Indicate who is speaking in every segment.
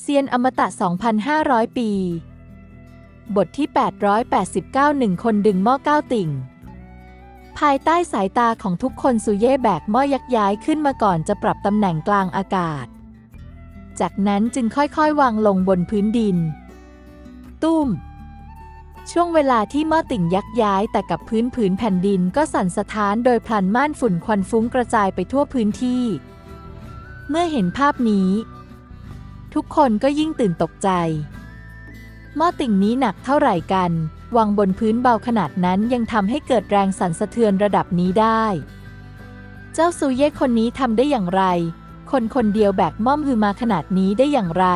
Speaker 1: เซียนอมตะ 2,500 ปี บทที่ 889หนึ่งคนดึงหม้อเก้าติ่ง ภายใต้สายตาของทุกคนซูเย่แบกหม้อยักย้ายขึ้นมาก่อนจะปรับตำแหน่งกลางอากาศ จากนั้นจึงค่อยๆ วางลงบนพื้นดิน ตุ้ม ช่วงเวลาที่หม้อติ่งยักย้ายแต่กับพื้นผืนแผ่นดินก็สั่นสะท้านโดยพลันม่านฝุ่นควันฟุ้งกระจายไปทั่วพื้นที่ เมื่อเห็นภาพนี้ ทุกคนก็ยิ่งตื่นตกใจ หม้อติ่งนี้หนักเท่าไหร่กันวางบนพื้นเบาขนาดนั้นยังทำให้เกิดแรงสั่นสะเทือนระดับนี้ได้ เจ้าซูเย่คนนี้ทำได้อย่างไร คนคนเดียวแบกม่อมฮือมาขนาดนี้ได้อย่างไร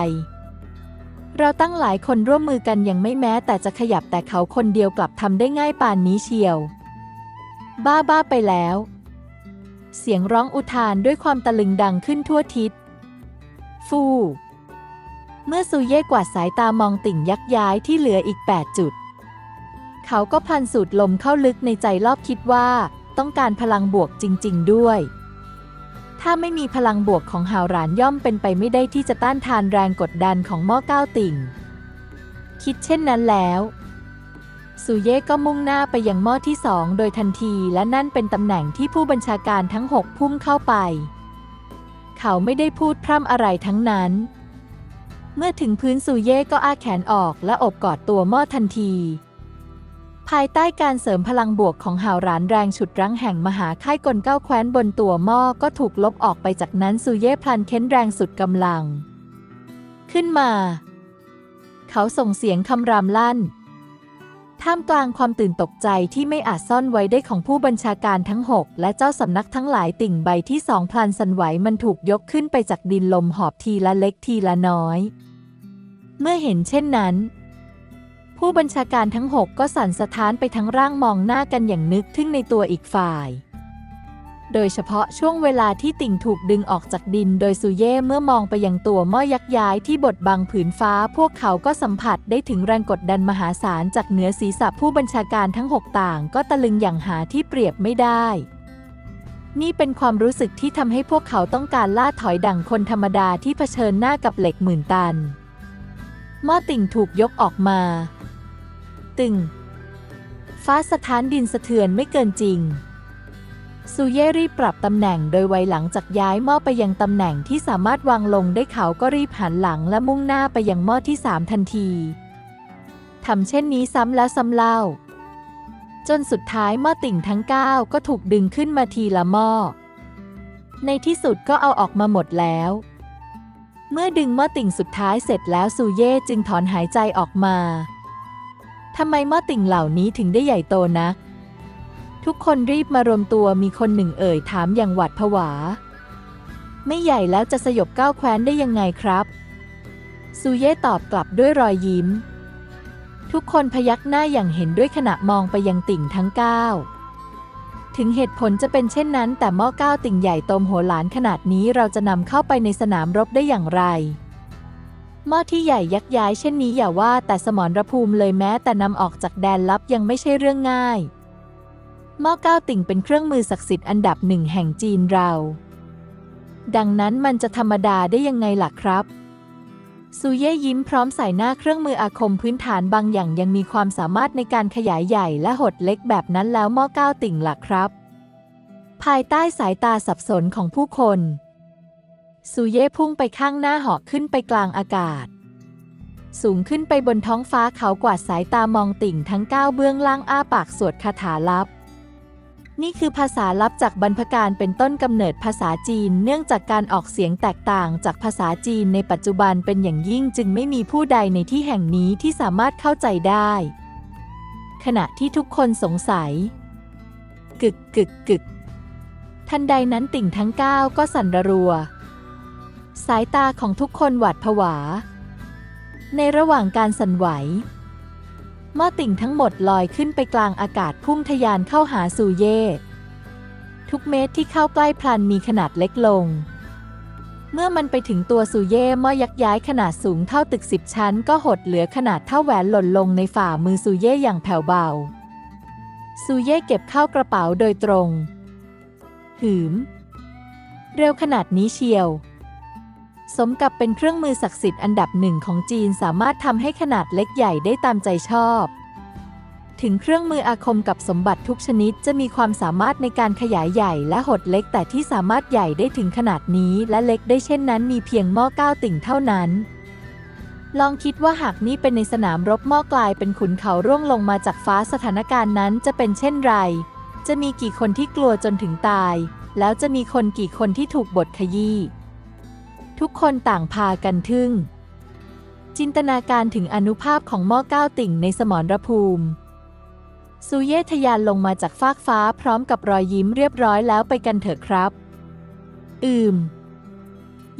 Speaker 1: เราตั้งหลายคนร่วมมือกันยังไม่แม้แต่จะขยับแต่เขาคนเดียวกลับทำได้ง่ายปานนี้เชียว บ้าบ้าไปแล้ว เสียงร้องอุทานด้วยความตะลึงดังขึ้นทั่วทิศ ฟู เมื่อซูเย่กวาดสายตามองติ่งยักย้ายที่เหลืออีก 8 จุด เขาก็พันสูดลมเข้าลึกในใจรอบคิดว่า ต้องการพลังบวกจริง ๆ ด้วย ถ้าไม่มีพลังบวกของฮาวรานย่อมเป็นไปไม่ได้ที่จะต้านทานแรงกดดันของหม้อก้าติ่ง คิดเช่นนั้นแล้วซูเย่ก็มุ่งหน้าไปยังหม้อที่สองโดยทันทีและนั่นเป็นตำแหน่งที่ผู้บัญชาการทั้งหกพุ่งเข้าไป เขาไม่ได้พูดพร่ำอะไรทั้งนั้น เมื่อถึงพื้นซูเย่ก็อ้าแขนออกและอบกอดตัวหม้อทันที ภายใต้การเสริมพลังบวกของหาวรานแรงฉุดรั้งแห่งมหาค่ายกลเก้าแคว้นบนตัวหม้อก็ถูกลบออกไปจากนั้นซูเย่พลันเค้นแรงสุดกำลัง ขึ้นมา เขาส่งเสียงคำรามลั่น ท่ามกลางความตื่นตกใจที่ไม่อาจซ่อนไว้ได้ของผู้บัญชาการทั้งหกและเจ้าสำนักทั้งหลายติ่งใบที่สองพลันสันไหวมันถูกยกขึ้นไปจากดินลมหอบทีละเล็กทีละน้อย เมื่อเห็นเช่นนั้น ผู้บัญชาการทั้งหกก็สั่นสะท้านไปทั้งร่างมองหน้ากันอย่างนึกถึงในตัวอีกฝ่าย โดยเฉพาะช่วงเวลาที่ติ่งถูกดึงออกจากดินโดยซูเย่เมื่อมองไปยังตัวหม้อยักษ์ย้ายที่บดบังผืนฟ้า พวกเขาก็สัมผัสได้ถึงแรงกดดันมหาศาลจากเหนือศีรษะผู้บัญชาการทั้งหกต่างก็ตะลึงอย่างหาที่เปรียบไม่ได้ นี่เป็นความรู้สึกที่ทำให้พวกเขาต้องการล่าถอยดั่งคนธรรมดาที่เผชิญหน้ากับเหล็กหมื่นตันหม้อติ่งถูกยกออกมา ตึง ฟ้าสถานดินสะเทือนไม่เกินจริง ซูเย่รีบปรับตำแหน่งโดยไวหลังจากย้ายหม้อไปยังตำแหน่งที่สามารถวางลงได้เขาก็รีบหันหลังและมุ่งหน้าไปยังหม้อที่สามทันทีทำเช่นนี้ซ้ำแล้วซ้ำเล่า จนสุดท้ายหม้อติ่งทั้ง 9 ก็ถูกดึงขึ้นมาทีละหม้อ ในที่สุดก็เอาออกมาหมดแล้ว เมื่อดึงหม้อติ่งสุดท้ายเสร็จแล้วซูเย่จึงถอนหายใจออกมาทำไมหม้อติ่งเหล่านี้ถึงได้ใหญ่โตนัก ทุกคนรีบมารวมตัวมีคนหนึ่งเอ่ยถามอย่างหวาดผวา ไม่ใหญ่แล้วจะสยบก้าวแคว้นได้ยังไงครับ ซูเย่ตอบกลับด้วยรอยยิ้ม ทุกคนพยักหน้าอย่างเห็นด้วยขณะมองไปยังติ่งทั้งเก้าถึงเหตุผลจะเป็นเช่นนั้น แต่หม้อก้าติ่งใหญ่โตมโหฬารขนาดนี้เราจะนำเข้าไปในสนามรบได้อย่างไรหม้อที่ใหญ่ยักย้ายเช่นนี้อย่าว่าแต่สมรภูมิเลยแม้แต่นำออกจากแดนลับยังไม่ใช่เรื่องง่าย หม้อก้าวติ่งเป็นเครื่องมือศักดิ์สิทธิ์อันดับหนึ่งแห่งจีนเรา ดังนั้นมันจะธรรมดาได้ยังไงล่ะครับซูเย่ยิ้มพร้อมใส่หน้าเครื่องมืออาคมพื้นฐานบางอย่างยังมีความสามารถในการขยายใหญ่และหดเล็กแบบนั้นแล้วหม้อก้าวติ่งล่ะครับ ภายใต้สายตาสับสนของผู้คนซูเย่พุ่งไปข้างหน้าเหาะขึ้นไปกลางอากาศ สูงขึ้นไปบนท้องฟ้าเขากวาดสายตามองติ่งทั้งก้าเบื้องล่างอ้าปากสวดคาถาลับ นี่คือภาษาลับจากบรรพการเป็นต้นกำเนิดภาษาจีน เนื่องจากการออกเสียงแตกต่างจากภาษาจีนในปัจจุบันเป็นอย่างยิ่งจึงไม่มีผู้ใดในที่แห่งนี้ที่สามารถเข้าใจได้ ขณะที่ทุกคนสงสัย กึกกึกกึกทันใดนั้นติ่งทั้งเก้าก็สั่นระรัว สายตาของทุกคนหวาดผวา ในระหว่างการสั่นไหว หม้อติ่งทั้งหมดลอยขึ้นไปกลางอากาศพุ่งทะยานเข้าหาซูเย่ ทุกเม็ดที่เข้าใกล้พลันมีขนาดเล็กลง เมื่อมันไปถึงตัวซูเย่หม้อยักย้ายขนาดสูงเท่าตึกสิบชั้น ก็หดเหลือขนาดเท่าแหวนหล่นลงในฝ่ามือซูเย่อย่างแผ่วเบาซูเย่เก็บเข้ากระเป๋าโดยตรง หืม เร็วขนาดนี้เชียว สมกับเป็นเครื่องมือศักดิ์สิทธิ์อันดับหนึ่งของจีนสามารถทำให้ขนาดเล็กใหญ่ได้ตามใจชอบ ถึงเครื่องมืออาคมกับสมบัติทุกชนิดจะมีความสามารถในการขยายใหญ่และหดเล็กแต่ที่สามารถใหญ่ได้ถึงขนาดนี้และเล็กได้เช่นนั้นมีเพียงหม้อเก้าติ่งเท่านั้น ลองคิดว่าหากนี้เป็นในสนามรบหม้อกลายเป็นขุนเขาร่วงลงมาจากฟ้าสถานการณ์นั้นจะเป็นเช่นไร จะมีกี่คนที่กลัวจนถึงตาย แล้วจะมีคนกี่คนที่ถูกบทขยี้ ทุกคนต่างพากันทึ่ง จินตนาการถึงอนุภาพของหม้อก้าติ่งในสมรภูมิซูเย่ทะยานลงมาจากฟากฟ้าพร้อมกับรอยยิ้มเรียบร้อยแล้วไปกันเถอะครับ อืม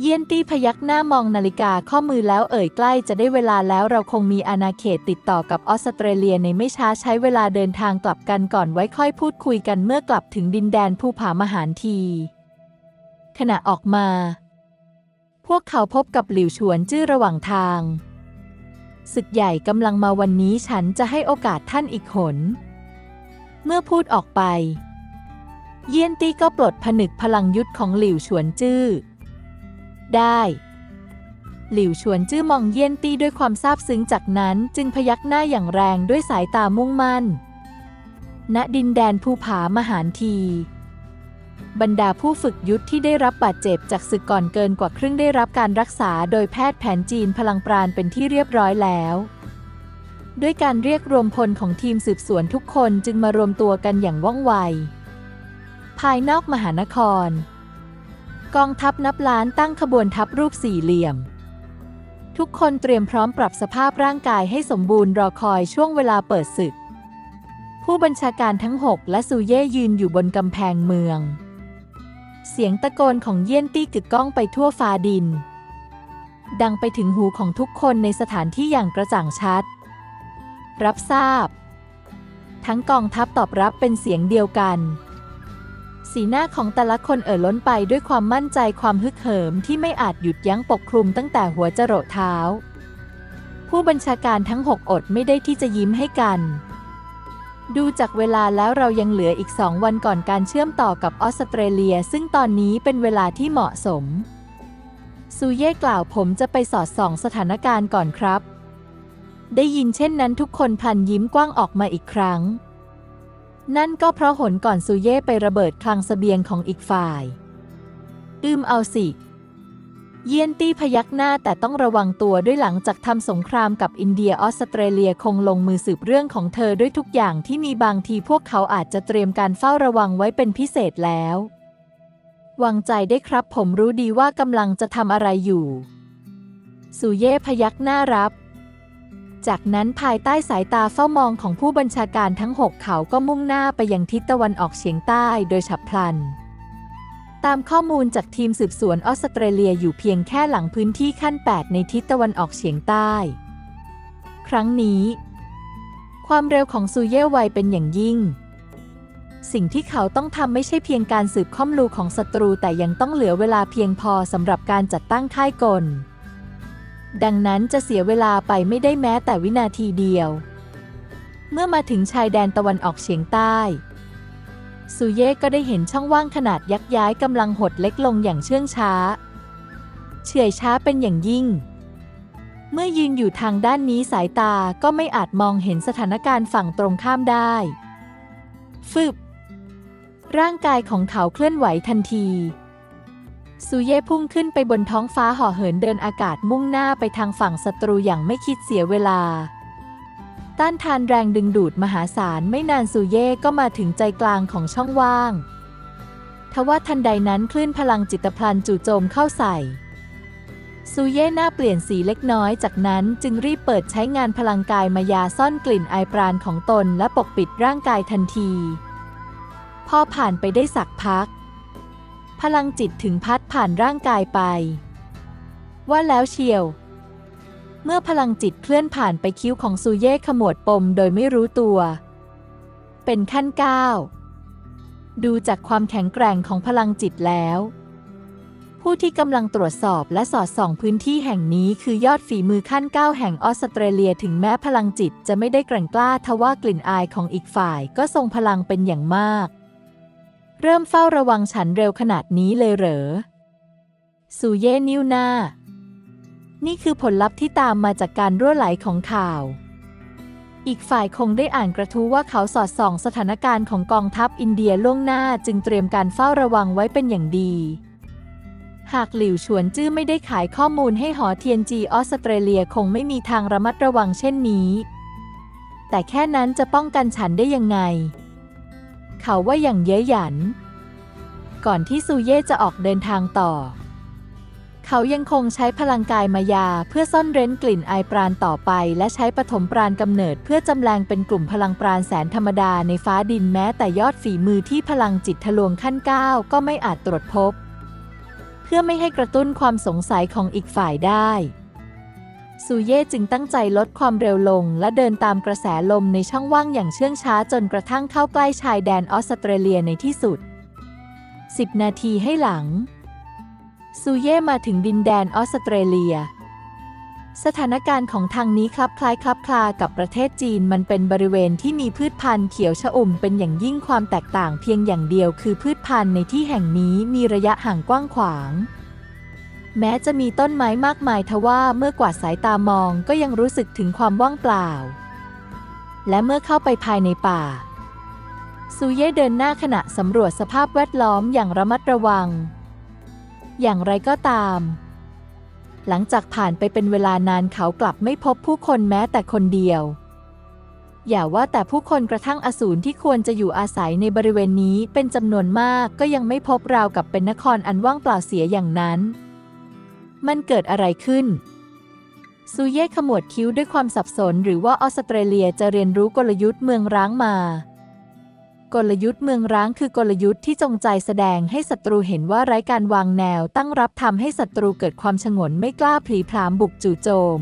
Speaker 1: เยียนตี้พยักหน้ามองนาฬิกาข้อมือแล้วเอ่ยใกล้จะได้เวลาแล้วเราคงมีอาณาเขตติดต่อกับออสเตรเลียในไม่ช้าใช้เวลาเดินทางกลับกันก่อนไว้ค่อยพูดคุยกันเมื่อกลับถึงดินแดนภูผามหานที ขณะออกมา วกเขาพบกับหลิวฉวนจื้อระหว่างทาง ศึกใหญ่กำลังมาวันนี้ฉันจะให้โอกาสท่านอีกหน เมื่อพูดออกไป เยี่ยนตี้ก็ปลดผนึกพลังยุทธของหลิวฉวนจื้อ ได้ หลิวฉวนจื้อมองเยี่ยนตี้ด้วยความซาบซึ้งจากนั้นจึงพยักหน้าอย่างแรงด้วยสายตามุ่งมั่น ณดินแดนภูผามหานที บรรดาผู้ฝึกยุทธที่ได้รับบาดเจ็บจากศึกก่อนเกินกว่าครึ่งได้รับการรักษาโดยแพทย์แผนจีนพลังปราณเป็นที่เรียบร้อยแล้วด้วยการเรียกรวมพลของทีมสืบสวนทุกคนจึงมารวมตัวกันอย่างว่องไว ภายนอกมหานคร กองทัพนับล้านตั้งขบวนทัพรูปสี่เหลี่ยม ทุกคนเตรียมพร้อมปรับสภาพร่างกายให้สมบูรณ์รอคอยช่วงเวลาเปิดศึก ผู้บัญชาการทั้งหกและซูเย่ยืนอยู่บนกำแพงเมือง เสียงตะโกนของเยี่ยนตี้กึกก้องไปทั่วฟ้าดิน ดังไปถึงหูของทุกคนในสถานที่อย่างกระจ่างชัด รับทราบ ทั้งกองทัพตอบรับเป็นเสียงเดียวกัน สีหน้าของแต่ละคนเอ่อล้นไปด้วยความมั่นใจความฮึกเหิมที่ไม่อาจหยุดยั้งปกคลุมตั้งแต่หัวจรดเท้า ผู้บัญชาการทั้งหกอดไม่ได้ที่จะยิ้มให้กัน ดูจากเวลาแล้วเรายังเหลืออีกสองวันก่อนการเชื่อมต่อกับออสเตรเลีย ซึ่งตอนนี้เป็นเวลาที่เหมาะสม ซูเย่กล่าวผมจะไปสอดส่องสถานการณ์ก่อนครับ ได้ยินเช่นนั้นทุกคนพลันยิ้มกว้างออกมาอีกครั้ง นั่นก็เพราะหนก่อนซูเย่ไประเบิดคลังเสบียงของอีกฝ่าย อืมเอาสิ เยียนตี้พยักหน้าแต่ต้องระวังตัวด้วยหลังจากทำสงครามกับอินเดียออสเตรเลียคงลงมือสืบเรื่องของเธอด้วยทุกอย่างที่มีบางทีพวกเขาอาจจะเตรียมการเฝ้าระวังไว้เป็นพิเศษแล้ว วางใจได้ครับผมรู้ดีว่ากำลังจะทำอะไรอยู่ซูเย่พยักหน้ารับ จากนั้นภายใต้สายตาเฝ้ามองของผู้บัญชาการทั้งหกเขาก็มุ่งหน้าไปยังทิศตะวันออกเฉียงใต้โดยฉับพลัน ตามข้อมูลจากทีมสืบสวนออสเตรเลียอยู่เพียงแค่หลังพื้นที่ขั้น 8 ในทิศตะวันออกเฉียงใต้ ครั้งนี้ ความเร็วของซูเย่ไวเป็นอย่างยิ่ง สิ่งที่เขาต้องทำไม่ใช่เพียงการสืบข้อมูลของศัตรูแต่ยังต้องเหลือเวลาเพียงพอสำหรับการจัดตั้งค่ายกล ดังนั้นจะเสียเวลาไปไม่ได้แม้แต่วินาทีเดียว เมื่อมาถึงชายแดนตะวันออกเฉียงใต้ ซูเย่ก็ได้เห็นช่องว่างขนาดยักย้ายกำลังหดเล็กลงอย่างเชื่องช้า เฉื่อยช้าเป็นอย่างยิ่ง เมื่อยืนอยู่ทางด้านนี้สายตาก็ไม่อาจมองเห็นสถานการณ์ฝั่งตรงข้ามได้ ฟึบ ร่างกายของเขาเคลื่อนไหวทันทีซูเย่พุ่งขึ้นไปบนท้องฟ้าห่อเหินเดินอากาศมุ่งหน้าไปทางฝั่งศัตรูอย่างไม่คิดเสียเวลา ต้านทานแรงดึงดูดมหาศาลไม่นานซูเย่ก็มาถึงใจกลางของช่องว่าง ทว่าทันใดนั้นคลื่นพลังจิตพลันจู่โจมเข้าใส่ ซูเย่หน้าเปลี่ยนสีเล็กน้อยจากนั้นจึงรีบเปิดใช้งานพลังกายมายาซ่อนกลิ่นไอปราณของตนและปกปิดร่างกายทันที พอผ่านไปได้สักพัก พลังจิตถึงพัดผ่านร่างกายไป ว่าแล้วเชียว เมื่อพลังจิตเคลื่อนผ่านไปคิ้วของซูเย่ขมวดปมโดยไม่รู้ตัว เป็นขั้นก้าวดูจากความแข็งแกร่งของพลังจิตแล้ว ผู้ที่กำลังตรวจสอบและสอดส่องพื้นที่แห่งนี้คือยอดฝีมือขั้นก้าวแห่งออสเตรเลียถึงแม้พลังจิตจะไม่ได้แกร่งกล้าทว่ากลิ่นอายของอีกฝ่ายก็ทรงพลังเป็นอย่างมาก เริ่มเฝ้าระวังฉันเร็วขนาดนี้เลยเหรอ ซูเย่นิ้วหน้า นี่คือผลลัพธ์ที่ตามมาจากการรั่วไหลของข่าว อีกฝ่ายคงได้อ่านกระทู้ว่าเขาสอดส่องสถานการณ์ของกองทัพอินเดียล่วงหน้าจึงเตรียมการเฝ้าระวังไว้เป็นอย่างดี หากหลิวฉวนจื้อไม่ได้ขายข้อมูลให้หอเทียนจีออสเตรเลียคงไม่มีทางระมัดระวังเช่นนี้ แต่แค่นั้นจะป้องกันฉันได้ยังไง เขาว่าอย่างเย้ยหยัน ก่อนที่ซูเย่จะออกเดินทางต่อ เขายังคงใช้พลังกายมายา เพื่อซ่อนเร้นกลิ่นอายปราณต่อไป และใช้ปฐมปราณกำเนิด เพื่อจำแรงเป็นกลุ่มพลังปราณแสนธรรมดาในฟ้าดินแม้แต่ยอดฝีมือที่พลังจิตทะลวงขั้นก้าวก็ไม่อาจตรวจพบ เพื่อไม่ให้กระตุ้นความสงสัยของอีกฝ่ายได้ซูเย่จึงตั้งใจลดความเร็วลง และเดินตามกระแสลมในช่องว่างอย่างเชื่องช้าจนกระทั่งเข้าใกล้ชายแดนออสเตรเลียในที่สุด 10 นาทีให้หลัง ซูเย่มาถึงดินแดนออสเตรเลีย สถานการณ์ของทางนี้คลับคล้ายคลับคลากับประเทศจีนมันเป็นบริเวณที่มีพืชพันธุ์เขียวชอุ่มเป็นอย่างยิ่งความแตกต่างเพียงอย่างเดียวคือพืชพันธุ์ในที่แห่งนี้มีระยะห่างกว้างขวาง แม้จะมีต้นไม้มากมายทว่าเมื่อกวาดสายตามองก็ยังรู้สึกถึงความว่างเปล่า และเมื่อเข้าไปภายในป่าซูเย่เดินหน้าขณะสำรวจสภาพแวดล้อมอย่างระมัดระวัง อย่างไรก็ตาม หลังจากผ่านไปเป็นเวลานานเขากลับไม่พบผู้คนแม้แต่คนเดียว อย่าว่าแต่ผู้คนกระทั่งอสูรที่ควรจะอยู่อาศัยในบริเวณนี้เป็นจำนวนมากก็ยังไม่พบราวกับเป็นนครอันว่างเปล่าเสียอย่างนั้น มันเกิดอะไรขึ้นซูเย่ขมวดคิ้วด้วยความสับสนหรือว่าออสเตรเลียจะเรียนรู้กลยุทธ์เมืองร้างมา กลยุทธ์เมืองร้างคือกลยุทธ์ที่จงใจแสดงให้ศัตรูเห็นว่าไร้การวางแนวตั้งรับทำให้ศัตรูเกิดความฉงนไม่กล้าพลีพรามบุกจู่โจม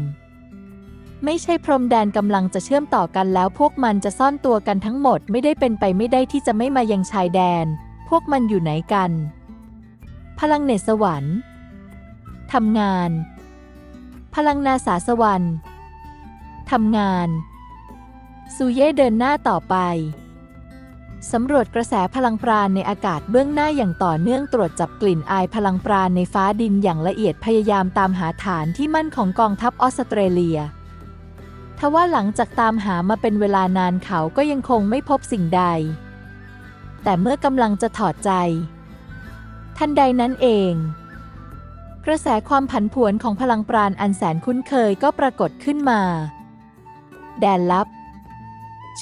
Speaker 1: ไม่ใช่พรมแดนกำลังจะเชื่อมต่อกันแล้วพวกมันจะซ่อนตัวกันทั้งหมดไม่ได้เป็นไปไม่ได้ที่จะไม่มายังชายแดน พวกมันอยู่ไหนกัน พลังเนสวรรค์ทำงาน พลังนาสาสวรรค์ทำงานซูเย่เดินหน้าต่อไป สำรวจกระแสพลังปราณในอากาศเบื้องหน้าอย่างต่อเนื่องตรวจจับกลิ่นอายพลังปราณในฟ้าดินอย่างละเอียดพยายามตามหาฐานที่มั่นของกองทัพออสเตรเลีย ทว่าหลังจากตามหามาเป็นเวลานานเขาก็ยังคงไม่พบสิ่งใด แต่เมื่อกำลังจะถอดใจ ทันใดนั้นเอง กระแสความผันผวนของพลังปราณอันแสนคุ้นเคยก็ปรากฏขึ้นมา แดนลับ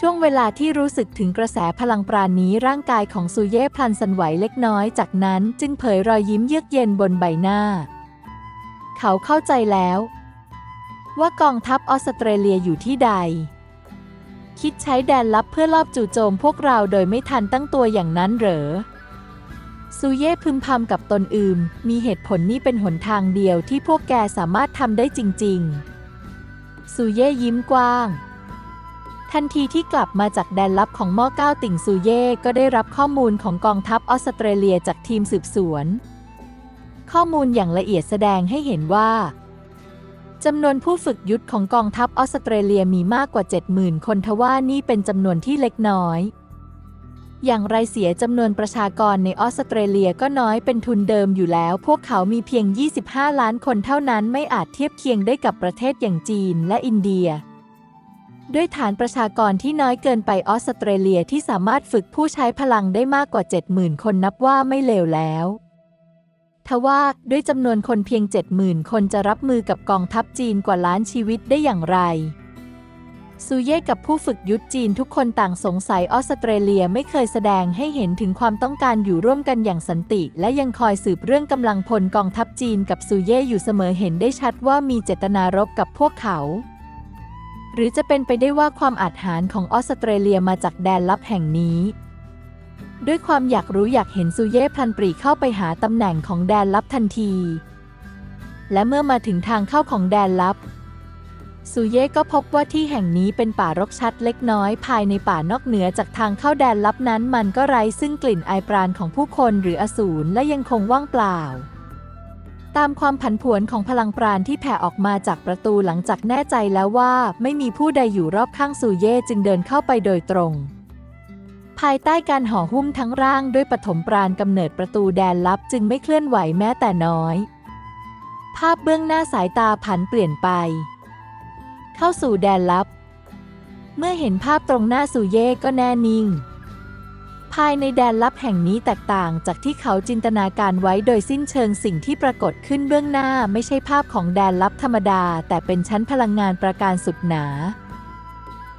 Speaker 1: ช่วงเวลาที่รู้สึกถึงกระแสพลังปราณนี้ร่างกายของซูเย่พลันสั่นไหวเล็กน้อยจากนั้นจึงเผยรอยยิ้มเยือกเย็นบนใบหน้า เขาเข้าใจแล้ว ว่ากองทัพออสเตรเลียอยู่ที่ใด คิดใช้แดนลับเพื่อลอบจู่โจมพวกเราโดยไม่ทันตั้งตัวอย่างนั้นเหรอซูเย่พึมพำกับตนอืม มีเหตุผลนี่เป็นหนทางเดียวที่พวกแกสามารถทำได้จริง ๆ ซูเย่ยิ้มกว้าง ทันทีที่กลับมาจากแดนลับของมอเก้าติ่งซูเย่ก็ได้รับข้อมูลของกองทัพออสเตรเลียจากทีมสืบสวน ข้อมูลอย่างละเอียดแสดงให้เห็นว่าจำนวนผู้ฝึกยุทธของกองทัพออสเตรเลียมีมากกว่า 70,000 คนทว่านี่เป็นจำนวนที่เล็กน้อย อย่างไรเสียจำนวนประชากรในออสเตรเลียก็น้อยเป็นทุนเดิมอยู่แล้ว พวกเขามีเพียง 25 ล้านคนเท่านั้นไม่อาจเทียบเคียงได้กับประเทศอย่างจีนและอินเดีย ด้วยฐานประชากรที่น้อยเกินไปออสเตรเลียที่สามารถฝึกผู้ใช้พลังได้มากกว่า 70,000 คนนับว่าไม่เลวแล้วทว่าด้วยจำนวนคนเพียง 70,000 คนจะรับมือกับกองทัพจีนกว่าล้านชีวิตได้อย่างไรซูเย่กับผู้ฝึกยุทธจีนทุกคนต่างสงสัยออสเตรเลียไม่เคยแสดงให้เห็นถึงความต้องการอยู่ร่วมกันอย่างสันติ และยังคอยสืบเรื่องกำลังพลกองทัพจีนกับซูเย่อยู่เสมอเห็นได้ชัดว่ามีเจตนารบกับพวกเขา หรือจะเป็นไปได้ว่าความอาจหารของออสเตรเลียมาจากแดนลับแห่งนี้ ด้วยความอยากรู้อยากเห็นซูเย่พลันปรีเข้าไปหาตำแหน่งของแดนลับทันที และเมื่อมาถึงทางเข้าของแดนลับซูเย่ก็พบว่าที่แห่งนี้เป็นป่ารกชัดเล็กน้อยภายในป่านอกเหนือจากทางเข้าแดนลับนั้น มันก็ไร้ซึ่งกลิ่นไอปราณของผู้คนหรืออสูรและยังคงว่างเปล่า ตามความผันผวนของพลังปราณที่แผ่ออกมาจากประตูหลังจากแน่ใจแล้วว่าไม่มีผู้ใดอยู่รอบข้างซูเย่จึงเดินเข้าไปโดยตรง ภายใต้การห่อหุ้มทั้งร่างด้วยปฐมปราณกำเนิดประตูแดนลับจึงไม่เคลื่อนไหวแม้แต่น้อย ภาพเบื้องหน้าสายตาผันเปลี่ยนไป เข้าสู่แดนลับ เมื่อเห็นภาพตรงหน้าสุเย่ก็แน่นิ่ง ภายในแดนลับแห่งนี้แตกต่างจากที่เขาจินตนาการไว้โดยสิ้นเชิงสิ่งที่ปรากฏขึ้นเบื้องหน้าไม่ใช่ภาพของแดนลับธรรมดา แต่เป็นชั้นพลังงานประการสุดหนา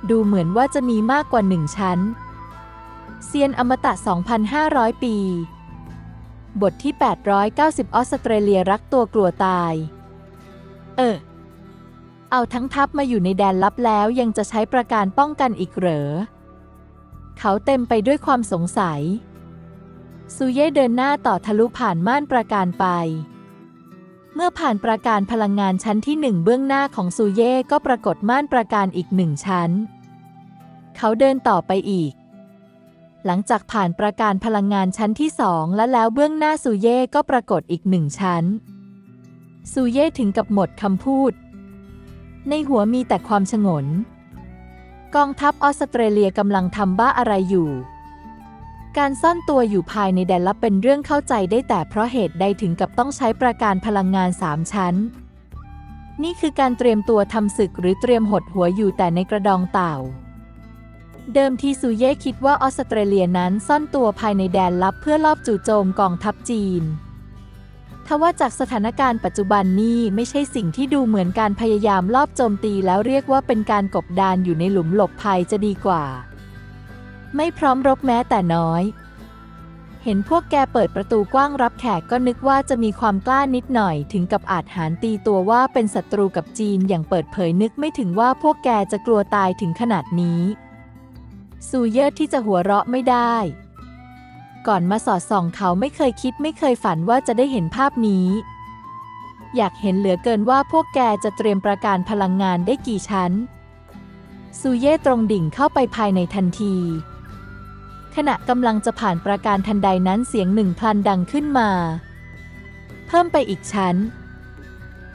Speaker 1: ดูเหมือนว่าจะมีมากกว่าหนึ่งชั้น เซียนอมตะ 2,500 ปี บทที่ 890 ออสเตรเลียรักตัวกลัวตาย เออ เอาทั้งทัพมาอยู่ในแดนลับแล้วยังจะใช้ประการป้องกันอีกเหรอ เขาเต็มไปด้วยความสงสัย ซูเย่เดินหน้าต่อทะลุผ่านม่านประการไป เมื่อผ่านประการพลังงานชั้นที่หนึ่งเบื้องหน้าของซูเย่ก็ปรากฏม่านประการอีกหนึ่งชั้น เขาเดินต่อไปอีก หลังจากผ่านประการพลังงานชั้นที่สองและแล้วเบื้องหน้าซูเย่ก็ปรากฏอีกหนึ่งชั้น ซูเย่ถึงกับหมดคำพูด ในหัวมีแต่ความฉงน กองทัพออสเตรเลียกำลังทำบ้าอะไรอยู่ การซ่อนตัวอยู่ภายในแดนลับเป็นเรื่องเข้าใจได้แต่เพราะเหตุใดถึงกับต้องใช้ประการพลังงานสามชั้น นี่คือการเตรียมตัวทำศึกหรือเตรียมหดหัวอยู่แต่ในกระดองเต่า เดิมทีซูเย่คิดว่าออสเตรเลียนั้นซ่อนตัวภายในแดนลับเพื่อลอบจู่โจมกองทัพจีน ทว่าจากสถานการณ์ปัจจุบันนี้ไม่ใช่สิ่งที่ดูเหมือนการพยายามลอบโจมตีแล้วเรียกว่าเป็นการกบดานอยู่ในหลุมหลบภัยจะดีกว่า ไม่พร้อมรบแม้แต่น้อย เห็นพวกแกเปิดประตูกว้างรับแขกก็นึกว่าจะมีความกล้านิดหน่อยถึงกับอาจหารตีตัวว่าเป็นศัตรูกับจีนอย่างเปิดเผยนึกไม่ถึงว่าพวกแกจะกลัวตายถึงขนาดนี้ ซูเยอร์ที่จะหัวเราะไม่ได้ ก่อนมาสอดส่องเขาไม่เคยคิดไม่เคยฝันว่าจะได้เห็นภาพนี้ อยากเห็นเหลือเกินว่าพวกแกจะเตรียมประการพลังงานได้กี่ชั้น ซูเย่ตรงดิ่งเข้าไปภายในทันที ขณะกำลังจะผ่านประการทันใดนั้นเสียงหนึ่งพลันดังขึ้นมา เพิ่มไปอีกชั้น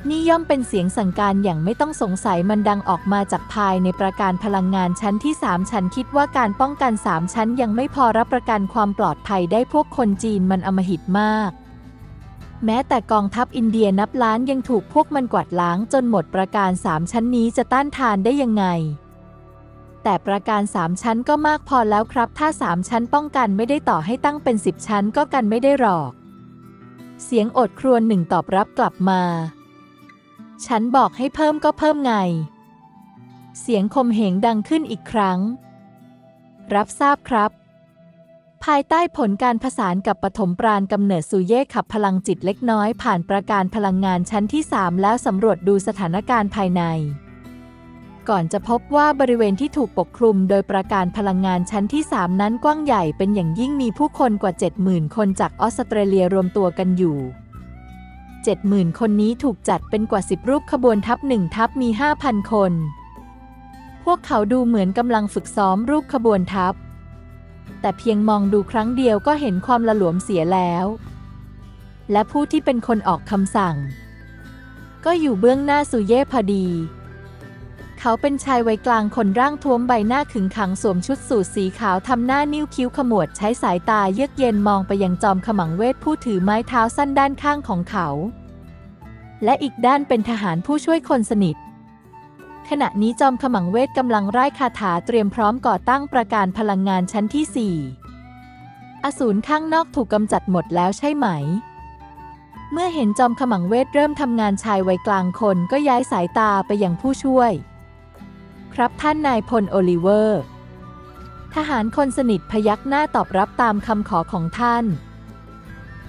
Speaker 1: นี่ย่อมเป็นเสียงสั่งการอย่างไม่ต้องสงสัยมันดังออกมาจากภายในประการพลังงานชั้นที่สามฉันคิดว่าการป้องกันสามชั้นยังไม่พอรับประกันความปลอดภัยได้พวกคนจีนมันอมหิตมาก แม้แต่กองทัพอินเดียนับล้านยังถูกพวกมันกวาดล้างจนหมดประการสามชั้นนี้จะต้านทานได้ยังไง แต่ประการสามชั้นก็มากพอแล้วครับ ถ้าสามชั้นป้องกันไม่ได้ต่อให้ตั้งเป็นสิบชั้นก็กันไม่ได้หรอก เสียงโอดครวญหนึ่งตอบรับกลับมา ฉันบอกให้เพิ่มก็เพิ่มไง เสียงคมเหงดังขึ้นอีกครั้ง รับทราบครับ ภายใต้ผลการผสานกับปฐมปราณกำเนิดสุเย่ขับพลังจิตเล็กน้อยผ่านประการพลังงานชั้นที่ 3 แล้วสำรวจดูสถานการณ์ภายใน ก่อนจะพบว่าบริเวณที่ถูกปกคลุมโดยประการพลังงานชั้นที่ 3 นั้นกว้างใหญ่เป็นอย่างยิ่งมีผู้คนกว่า 70,000 คนจากออสเตรเลียรวมตัวกันอยู่ 70,000 คนนี้ถูกจัดเป็นกว่า 10 รูปขบวนทัพหนึ่งทัพมี 5,000 คน พวกเขาดูเหมือนกำลังฝึกซ้อมรูปขบวนทัพ แต่เพียงมองดูครั้งเดียวก็เห็นความละหลวมเสียแล้ว และผู้ที่เป็นคนออกคำสั่ง ก็อยู่เบื้องหน้าสุเย่พอดี เขาเป็นชายวัยกลางคนร่างท้วมใบหน้าขึงขังสวมชุดสูทสีขาวทำหน้านิ้วคิ้วขมวดใช้สายตาเยือกเย็นมองไปยังจอมขมังเวทผู้ถือไม้เท้าสั้นด้านข้างของเขา และอีกด้านเป็นทหารผู้ช่วยคนสนิท ขณะนี้จอมขมังเวทกำลังไร้คาถาเตรียมพร้อมก่อตั้งประการพลังงานชั้นที่4อสูรข้างนอกถูกกำจัดหมดแล้วใช่ไหมเมื่อเห็นจอมขมังเวทเริ่มทำงานชายวัยกลางคนก็ย้ายสายตาไปยังผู้ช่วย ครับท่านนายพลโอลิเวอร์ ทหารคนสนิทพยักหน้าตอบรับตามคำขอของท่าน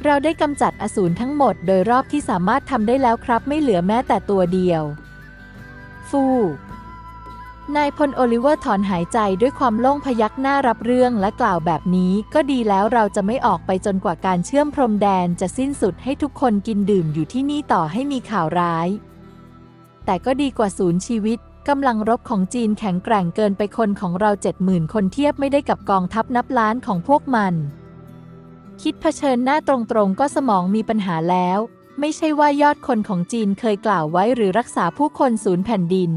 Speaker 1: เราได้กำจัดอสูรทั้งหมดโดยรอบที่สามารถทำได้แล้วครับไม่เหลือแม้แต่ตัวเดียว ฟูนายพลโอลิเวอร์ถอนหายใจด้วยความโล่งพยักหน้ารับเรื่องและกล่าวแบบนี้ก็ดีแล้วเราจะไม่ออกไปจนกว่าการเชื่อมพรมแดนจะสิ้นสุดให้ทุกคนกินดื่มอยู่ที่นี่ต่อให้มีข่าวร้าย แต่ก็ดีกว่าศูนย์ชีวิต กำลังรบของจีนแข็งแกร่งเกินไปคนของเราเจ็ดหมื่นคนเทียบไม่ได้กับกองทัพนับล้านของพวกมัน คิดเผชิญหน้าตรงๆ ก็สมองมีปัญหาแล้ว ไม่ใช่ว่ายอดคนของจีนเคยกล่าวไว้หรือรักษาผู้คนศูนย์แผ่นดิน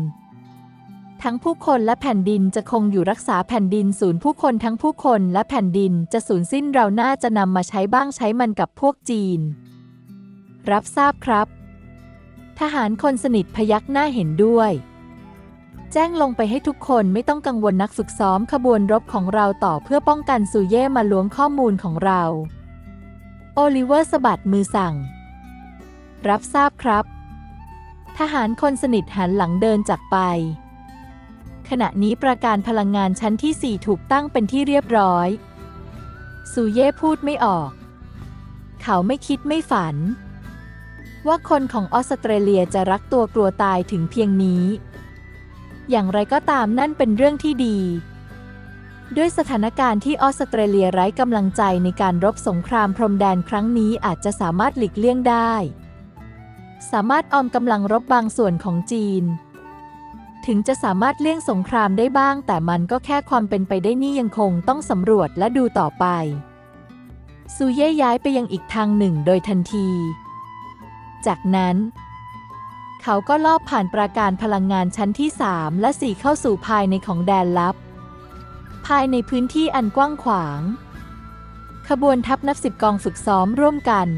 Speaker 1: ทั้งผู้คนและแผ่นดินจะคงอยู่รักษาแผ่นดินศูนย์ผู้คนทั้งผู้คนและแผ่นดินจะสูญสิ้นเราน่าจะนำมาใช้บ้างใช้มันกับพวกจีน รับทราบครับ ทหารคนสนิทพยักหน้าเห็นด้วย แจ้งลงไปให้ทุกคนไม่ต้องกังวลนักฝึกซ้อมขบวนรบของเราต่อเพื่อป้องกันซูเย่มาล้วงข้อมูลของเรา โอลิเวอร์สะบัดมือสั่ง รับทราบครับ ทหารคนสนิทหันหลังเดินจากไป ขณะนี้ประการพลังงานชั้นที่ 4 ถูกตั้งเป็นที่เรียบร้อยซูเย่พูดไม่ออก เขาไม่คิดไม่ฝัน ว่าคนของออสเตรเลียจะรักตัวกลัวตายถึงเพียงนี้ อย่างไรก็ตามนั่นเป็นเรื่องที่ดี ด้วยสถานการณ์ที่ออสเตรเลียไร้กำลังใจในการรบสงครามพรมแดนครั้งนี้อาจจะสามารถหลีกเลี่ยงได้ สามารถออมกำลังรบบางส่วนของจีน ถึงจะสามารถเลี่ยงสงครามได้บ้าง แต่มันก็แค่ความเป็นไปได้นี่ยังคงต้องสำรวจและดูต่อไป ซูเย่ย้ายไปยังอีกทางหนึ่งโดยทันที จากนั้น เขาก็ลอบผ่านปราการพลังงานชั้นที่ 3 และ 4 เข้าสู่ภายในของแดนลับ ภายในพื้นที่อันกว้างขวาง ขบวนทัพนับสิบกองฝึกซ้อมร่วมกัน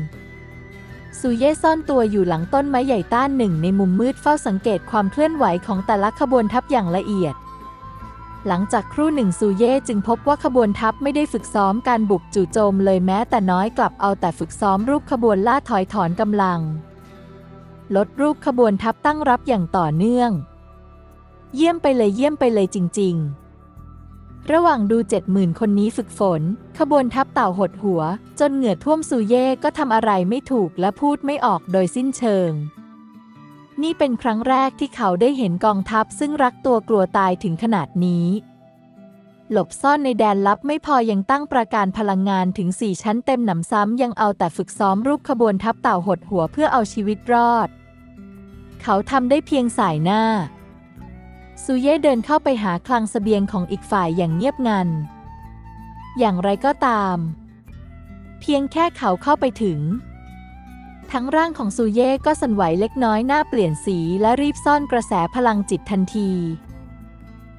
Speaker 1: ซูเย่ซ่อนตัวอยู่หลังต้นไม้ใหญ่ต้านหนึ่งในมุมมืดเฝ้าสังเกตความเคลื่อนไหวของแต่ละขบวนทัพอย่างละเอียด หลังจากครู่หนึ่งซูเย่จึงพบว่าขบวนทัพไม่ได้ฝึกซ้อมการบุกจู่โจมเลยแม้แต่น้อยกลับเอาแต่ฝึกซ้อมรูปขบวนล่าถอยถอนกำลัง ลดรูปขบวนทัพตั้งรับอย่างต่อเนื่อง เยี่ยมไปเลยเยี่ยมไปเลยจริง ๆ ระหว่างดูเจ็ดหมื่นคนนี้ฝึกฝน ขบวนทัพเต่าหดหัว จนเหงื่อท่วมซูเย่ก็ทำอะไรไม่ถูกและพูดไม่ออกโดยสิ้นเชิง นี่เป็นครั้งแรกที่เขาได้เห็นกองทัพซึ่งรักตัวกลัวตายถึงขนาดนี้ หลบซ่อนในแดนลับไม่พอยังตั้งประการพลังงานถึง 4 ชั้นเต็มหนำซ้ำยังเอาแต่ฝึกซ้อมรูปขบวนทัพเต่าหดหัวเพื่อเอาชีวิตรอด เขาทำได้เพียงสายหน้า ซูเย่เดินเข้าไปหาคลังเสบียงของอีกฝ่ายอย่างเงียบงัน อย่างไรก็ตาม เพียงแค่เขาเข้าไปถึง ทั้งร่างของซูเย่ก็สั่นไหวเล็กน้อยหน้าเปลี่ยนสีและรีบซ่อนกระแสพลังจิตทันที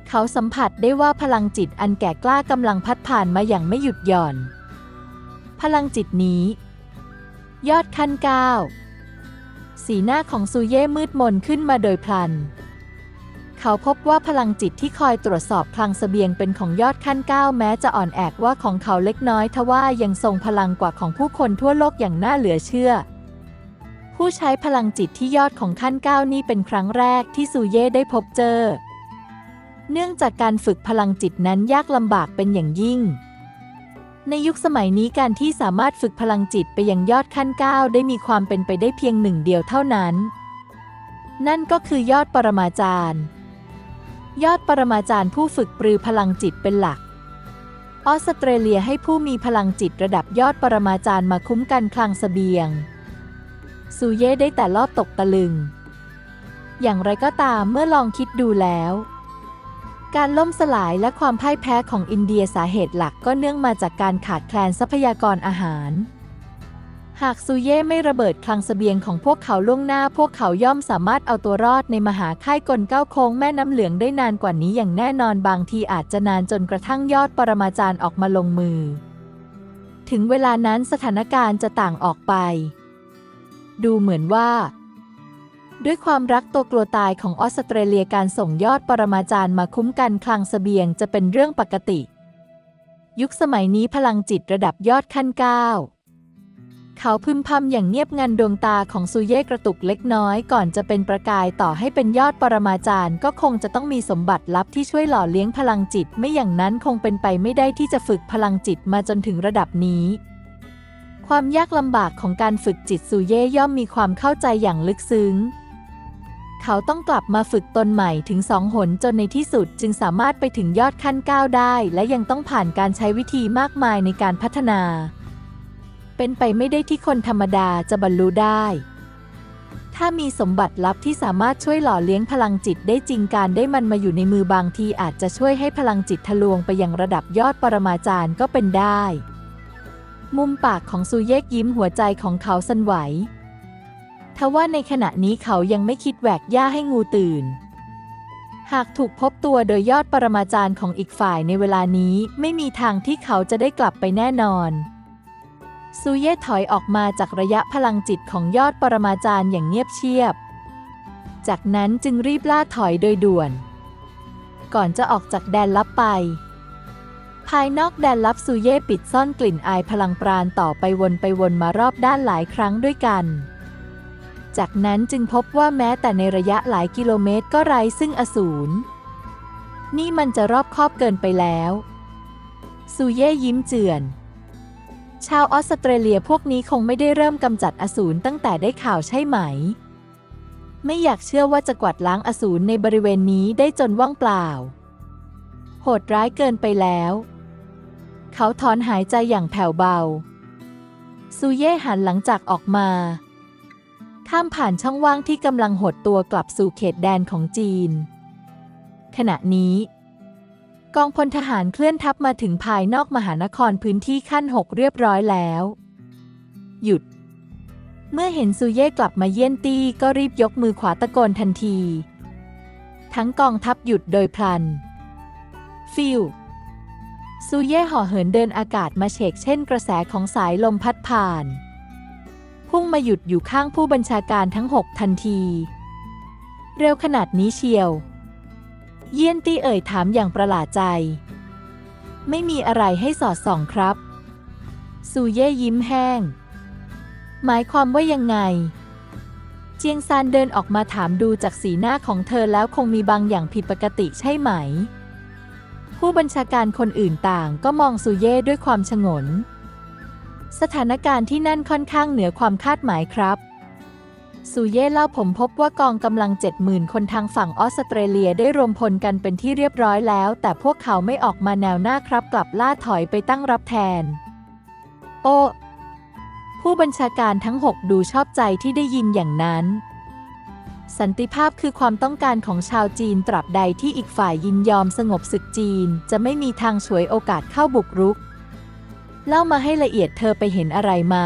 Speaker 1: เขาสัมผัสได้ว่าพลังจิตอันแก่กล้ากำลังพัดผ่านมาอย่างไม่หยุดหย่อน พลังจิตนี้ ยอดขั้นก้าสีหน้าของซูเย่มืดมนขึ้นมาโดยพลัน เขาพบว่าพลังจิตที่คอยตรวจสอบคลังเสบียงเป็นของยอดขั้นเก้าแม้จะอ่อนแอกว่าของเขาเล็กน้อยทว่ายังทรงพลังกว่าของผู้คนทั่วโลกอย่างน่าเหลือเชื่อ ผู้ใช้พลังจิตที่ยอดของขั้นเก้านี่เป็นครั้งแรกที่ซูเย่ได้พบเจอ เนื่องจากการฝึกพลังจิตนั้นยากลำบากเป็นอย่างยิ่ง ในยุคสมัยนี้การที่สามารถฝึกพลังจิตไปยังยอดขั้นก้าได้มีความเป็นไปได้เพียงหนึ่งเดียวเท่านั้น นั่นก็คือยอดปรมาจารย์ ยอดปรมาจารย์ผู้ฝึกปรือพลังจิตเป็นหลัก ออสเตรเลียให้ผู้มีพลังจิตระดับยอดปรมาจารย์มาคุ้มกันคลังเสบียง ซูเย่ได้แต่ลอบตกตะลึง อย่างไรก็ตามเมื่อลองคิดดูแล้ว การล่มสลายและความพ่ายแพ้ของอินเดียสาเหตุหลักก็เนื่องมาจากการขาดแคลนทรัพยากรอาหาร หากซูเย่ไม่ระเบิดคลังเสบียงของพวกเขาล่วงหน้า พวกเขาย่อมสามารถเอาตัวรอดในมหาค่ายกลเก้าโค้งแม่น้ำเหลืองได้นานกว่านี้อย่างแน่นอนบางทีอาจจะนานจนกระทั่งยอดปรมาจารย์ออกมาลงมือ ถึงเวลานั้นสถานการณ์จะต่างออกไป ดูเหมือนว่า ด้วยความรักตัวกลัวตายของออสเตรเลียการส่งยอดปรมาจารย์มาคุ้มกันคลังเสบียงจะเป็นเรื่องปกติ ยุคสมัยนี้พลังจิตระดับยอดขั้นก้าเขาพึมพำอย่างเงียบงันดวงตาของซูเย่กระตุกเล็กน้อยก่อนจะเป็นประกายต่อให้เป็นยอดปรมาจารย์ ก็คงจะต้องมีสมบัติลับที่ช่วยหล่อเลี้ยงพลังจิต ไม่อย่างนั้นคงเป็นไปไม่ได้ที่จะฝึกพลังจิตมาจนถึงระดับนี้ ความยากลำบากของการฝึกจิตซูเย่ย่อมมีความเข้าใจอย่างลึกซึ้ง เขาต้องกลับมาฝึกตนใหม่ถึงสองหนจนในที่สุดจึงสามารถไปถึงยอดขั้นก้าวได้ และยังต้องผ่านการใช้วิธีมากมายในการพัฒนา เป็นไปไม่ได้ที่คนธรรมดาจะบรรลุได้ ถ้ามีสมบัติลับที่สามารถช่วยหล่อเลี้ยงพลังจิตได้จริงการได้มันมาอยู่ในมือบางทีอาจจะช่วยให้พลังจิตทะลวงไปยังระดับยอดปรมาจารย์ก็เป็นได้ มุมปากของซูเยกยิ้มหัวใจของเขาสั่นไหว ทว่าในขณะนี้เขายังไม่คิดแหวกหญ้าให้งูตื่น หากถูกพบตัวโดยยอดปรมาจารย์ของอีกฝ่ายในเวลานี้ไม่มีทางที่เขาจะได้กลับไปแน่นอนซูเย่ถอยออกมาจากระยะพลังจิตของยอดปรมาจารย์อย่างเงียบเชียบ จากนั้นจึงรีบล่าถอยโดยด่วน ก่อนจะออกจากแดนลับไป ภายนอกแดนลับซูเย่ปิดซ่อนกลิ่นอายพลังปราณต่อไปวนไปวนมารอบด้านหลายครั้งด้วยกัน จากนั้นจึงพบว่าแม้แต่ในระยะหลายกิโลเมตรก็ไร้ซึ่งอสูร นี่มันจะรอบคอบเกินไปแล้วซูเย่ยิ้มเจือน ชาวออสเตรเลียพวกนี้คงไม่ได้เริ่มกำจัดอสูรตั้งแต่ได้ข่าวใช่ไหม ไม่อยากเชื่อว่าจะกวาดล้างอสูรในบริเวณนี้ได้จนว่างเปล่า โหดร้ายเกินไปแล้ว เขาถอนหายใจอย่างแผ่วเบาซูเย่หันหลังจากออกมา ข้ามผ่านช่องว่างที่กำลังหดตัวกลับสู่เขตแดนของจีน ขณะนี้ กองพลทหารเคลื่อนทัพมาถึงภายนอกมหานครพื้นที่ขั้นหกเรียบร้อยแล้ว หยุด เมื่อเห็นซูเย่กลับมาเยี่ยนตี้ก็รีบยกมือขวาตะโกนทันที ทั้งกองทัพหยุดโดยพลัน ฟิวซูเย่ห่อเหินเดินอากาศมาเฉกเช่นกระแสของสายลมพัดผ่าน พุ่งมาหยุดอยู่ข้างผู้บัญชาการทั้งหกทันที เร็วขนาดนี้เชียว เยี่ยนตี้เอ่ยถามอย่างประหลาดใจ ไม่มีอะไรให้สอดส่องครับ ซูเย่ยิ้มแห้ง หมายความว่ายังไง เจียงซานเดินออกมาถามดูจากสีหน้าของเธอแล้วคงมีบางอย่างผิดปกติใช่ไหม ผู้บัญชาการคนอื่นต่างก็มองซูเย่ด้วยความชงน สถานการณ์ที่นั่นค่อนข้างเหนือความคาดหมายครับซูเย่เล่าผมพบว่ากองกำลัง 70,000 คนทางฝั่งออสเตรเลียได้รวมพลกันเป็นที่เรียบร้อยแล้ว แต่พวกเขาไม่ออกมาแนวหน้าครับ กลับล่าถอยไปตั้งรับแทน โอ้ผู้บัญชาการทั้งหกดูชอบใจที่ได้ยินอย่างนั้น สันติภาพคือความต้องการของชาวจีนตราบใดที่อีกฝ่ายยินยอมสงบศึกจีน จะไม่มีทางฉวยโอกาสเข้าบุกรุก เล่ามาให้ละเอียดเธอไปเห็นอะไรมา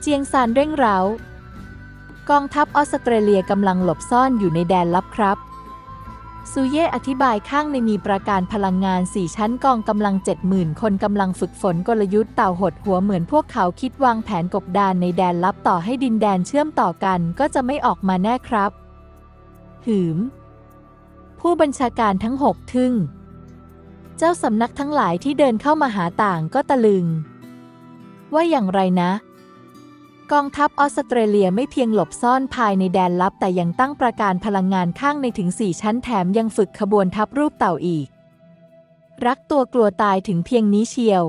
Speaker 1: เจียงซานเร่งเร้ากองทัพออสเตรเลียกำลังหลบซ่อนอยู่ในแดนลับครับ ซูเย่อธิบายข้างในมีประการพลังงานสี่ชั้นกองกำลัง 70,000 คนกำลังฝึกฝนกลยุทธ์เต่าหดหัวเหมือนพวกเขาคิดวางแผนกบดานในแดนลับต่อให้ดินแดนเชื่อมต่อกันก็จะไม่ออกมาแน่ครับ หืม ผู้บัญชาการทั้งหกทึ่ง เจ้าสำนักทั้งหลายที่เดินเข้ามาหาต่างก็ตะลึง ว่าอย่างไรนะ กองทัพออสเตรเลียไม่เพียงหลบซ่อนภายในแดนลับแต่ยังตั้งประการพลังงานข้างในถึงสี่ชั้นแถมยังฝึกขบวนทัพรูปเต่าอีก รักตัวกลัวตายถึงเพียงนี้เชียว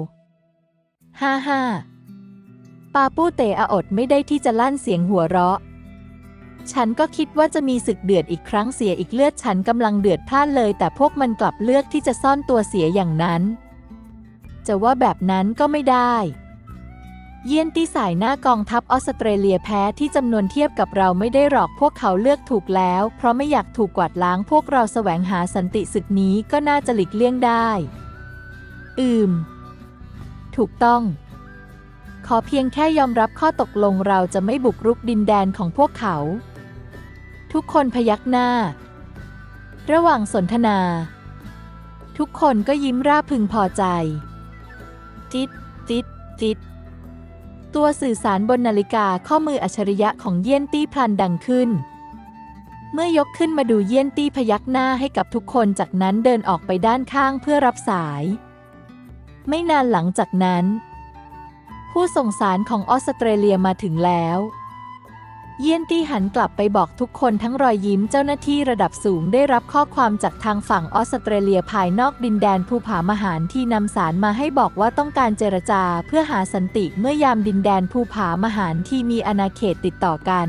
Speaker 1: ฮ่าฮ่าปาปู้เตออดไม่ได้ที่จะลั่นเสียงหัวเราะ ฉันก็คิดว่าจะมีศึกเดือดอีกครั้งเสียอีกเลือดฉันกำลังเดือดพล่านเลย แต่พวกมันกลับเลือกที่จะซ่อนตัวเสียอย่างนั้น จะว่าแบบนั้นก็ไม่ได้ เยี่ยนตี้สายหน้ากองทัพออสเตรเลียแพ้ที่จำนวนเทียบกับเราไม่ได้หรอกพวกเขาเลือกถูกแล้ว เพราะไม่อยากถูกกวาดล้างพวกเราแสวงหาสันติศึกนี้ก็น่าจะหลีกเลี่ยงได้ อืม ถูกต้องขอเพียงแค่ยอมรับข้อตกลงเราจะไม่บุกรุกดินแดนของพวกเขา ทุกคนพยักหน้า ระหว่างสนทนา ทุกคนก็ยิ้มร่าพึงพอใจติดติดติดตัวสื่อสารบนนาฬิกาข้อมืออัจฉริยะของเยี่ยนตี้พลันดังขึ้น เมื่อยกขึ้นมาดูเยี่ยนตี้พยักหน้าให้กับทุกคนจากนั้นเดินออกไปด้านข้างเพื่อรับสาย ไม่นานหลังจากนั้น ผู้ส่งสารของออสเตรเลียมาถึงแล้ว เยี่ยนตี้หันกลับไปบอกทุกคนทั้งรอยยิ้มเจ้าหน้าที่ระดับสูงได้รับข้อความจากทางฝั่งออสเตรเลียภายนอกดินแดนภูผามหารที่นำสารมาให้บอกว่าต้องการเจรจาเพื่อหาสันติเมื่อยามดินแดนภูผามหารที่มีอาณาเขตติดต่อกัน